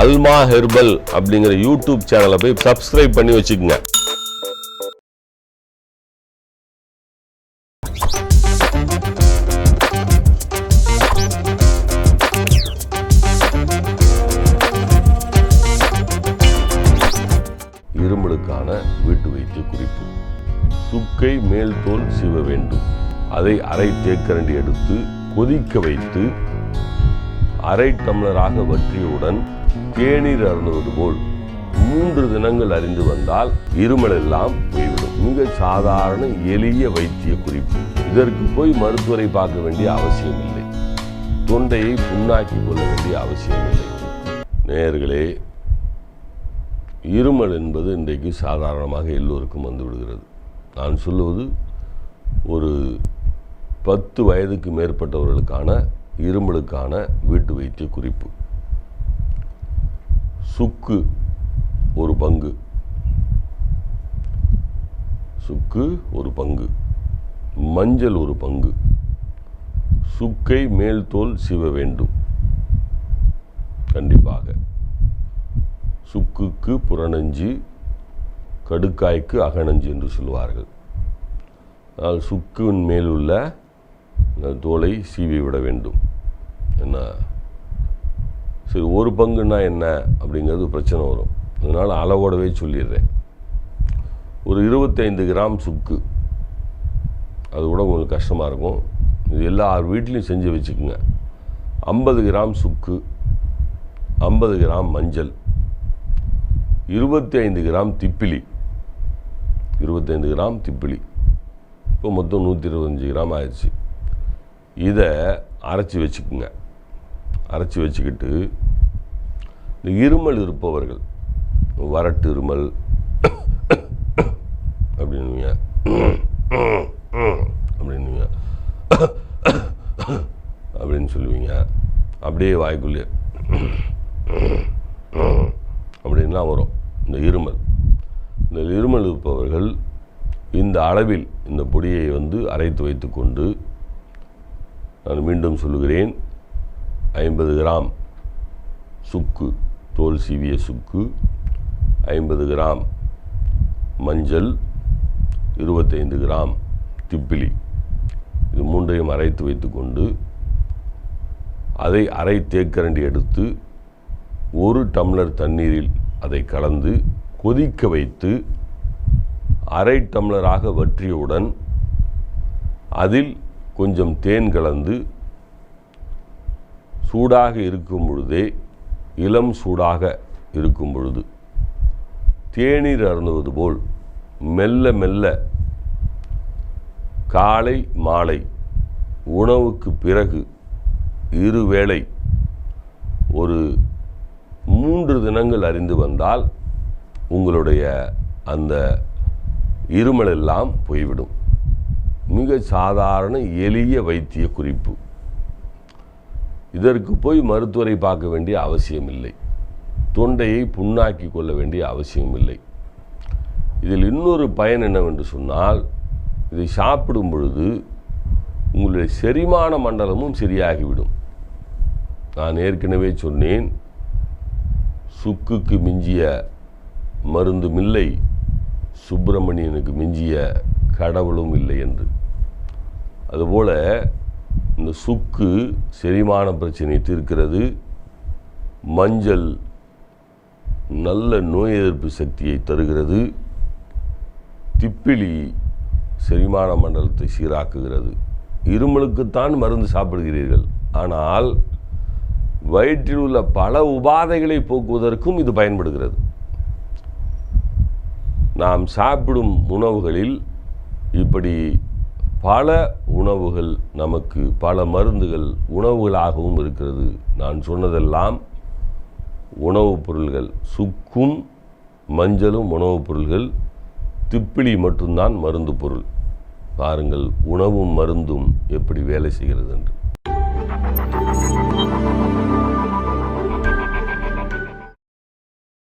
அல்மா herbal அப்படிங்கிற YouTube சேனலை போய் சப்ஸ்கிரைப் பண்ணி வச்சுக்கோங்க. இருமலுக்கான வீட்டு வைத்திய குறிப்பு. சுக்கை மேல் தோல் சீவ வேண்டும். அதை அரை தேக்கரண்டி எடுத்து கொதிக்க வைத்து அரை டம்ளராக வற்றியவுடன் தேநீர் அருந்துவது போல் மூன்று தினங்கள் அறிந்து வந்தால் இருமல் எல்லாம் போய்விடும். மிக சாதாரண எளிய வைத்திய குறிப்பு. இதற்கு போய் மருத்துவரை பார்க்க வேண்டிய அவசியம் இல்லை தொண்டையை புண்ணாக்கி கொள்ள வேண்டிய அவசியம் இல்லை நேயர்களே இருமல் என்பது இன்றைக்கு சாதாரணமாக எல்லோருக்கும் வந்து விடுகிறது நான் சொல்லுவது ஒரு பத்து வயதுக்கு மேற்பட்டவர்களுக்கான இருமலுக்கான வீட்டு வைத்திய குறிப்பு. சுக்கு ஒரு பங்கு. சுக்கு ஒரு பங்கு. மஞ்சள் ஒரு பங்கு. சுக்கை மேல் தோல் சீவ வேண்டும். கண்டிப்பாக. சுக்குக்கு புறநஞ்சு கடுக்காய்க்கு அகநஞ்சு என்று சொல்வார்கள் ஆனால் சுக்குவின் மேல் உள்ள தோலை சீவி விட வேண்டும். என்ன? சரி ஒரு பங்குன்னா என்ன அப்படிங்கிறது பிரச்சனை வரும். அதனால் அளவோடவே சொல்லிடுறேன். ஒரு இருபத்தைந்து கிராம் சுக்கு. அது கூட உங்களுக்கு கஷ்டமாக இருக்கும். இது எல்லார் வீட்லேயும் செஞ்சு வச்சுக்கோங்க. ஐம்பது கிராம் சுக்கு ஐம்பது கிராம் மஞ்சள் இருபத்தி ஐந்து கிராம் திப்பிலி இருபத்தைந்து கிராம் திப்பிலி. இப்போ மொத்தம் நூற்றி இருபத்தஞ்சி கிராம் ஆயிடுச்சு. இதை அரைச்சி வச்சுக்குங்க. அரைச்சி வச்சுக்கிட்டு இந்த இருமல் இருப்பவர்கள் வறட்டு இருமல் அப்படின்னுவீங்க அப்படின்னுவீங்க அப்படின்னு சொல்லுவீங்க. அப்படியே வாய்க்குள்ளே அப்படின்லாம் வரும் இந்த இருமல். இந்த இருமல் இருப்பவர்கள் இந்த அளவில் இந்த பொடியை வந்து அரைத்து வைத்துக்கொண்டு நான் மீண்டும் சொல்லுகிறேன் ஐம்பது கிராம் சுக்கு தோல் சீவிய சுக்கு ஐம்பது கிராம் மஞ்சள் இருபத்தைந்து கிராம் திப்பிலி. இது மூன்றையும் அரைத்து வைத்துக்கொண்டு அதை அரை தேக்கரண்டி எடுத்து ஒரு டம்ளர் தண்ணீரில் அதை கலந்து கொதிக்க வைத்து அரை டம்ளராக வற்றியவுடன் அதில் கொஞ்சம் தேன் கலந்து சூடாக இருக்கும் பொழுதே இளம் சூடாக இருக்கும் பொழுது தேநீர் அருந்துவது போல் மெல்ல மெல்ல காலை மாலை உணவுக்கு பிறகு இருவேளை ஒரு மூன்று தினங்கள் அறிந்து வந்தால் உங்களுடைய அந்த இருமலெல்லாம் போய்விடும். மிக சாதாரண எளிய வைத்திய குறிப்பு. இதற்கு போய் மருத்துவரை பார்க்க வேண்டிய அவசியம் இல்லை தொண்டையை புண்ணாக்கி கொள்ள வேண்டிய அவசியம் இல்லை இதில் இன்னொரு பயன் என்னவென்று சொன்னால் இதை சாப்பிடும் பொழுது உங்களுடைய செரிமான மண்டலமும் சரியாகிவிடும். நான் ஏற்கனவே சொன்னேன் சுக்குக்கு மிஞ்சிய மருந்தும் இல்லை சுப்பிரமணியனுக்கு மிஞ்சிய கடவுளும் இல்லை என்று. அதுபோல் சுக்கு செரிமான பிரச்சனை தீர்க்கிறது. மஞ்சள் நல்ல நோய் எதிர்ப்பு சக்தியை தருகிறது. திப்பிலி செரிமான மண்டலத்தை சீராக்குகிறது. இருமலுக்குத்தான் மருந்து சாப்பிடுகிறீர்கள். ஆனால் வயிற்றில் உள்ள பல உபாதைகளை போக்குவதற்கும் இது பயன்படுகிறது. நாம் சாப்பிடும் உணவுகளில் இப்படி பல உணவுகள் நமக்கு பல மருந்துகள் உணவுகளாகவும் இருக்கிறது. நான் சொன்னதெல்லாம் உணவுப் பொருள்கள். சுக்கும் மஞ்சளும் உணவுப் பொருள்கள். திப்பிலி மட்டும்தான் மருந்து பொருள். பாருங்கள் உணவும் மருந்தும் எப்படி வேலை செய்கிறது என்று.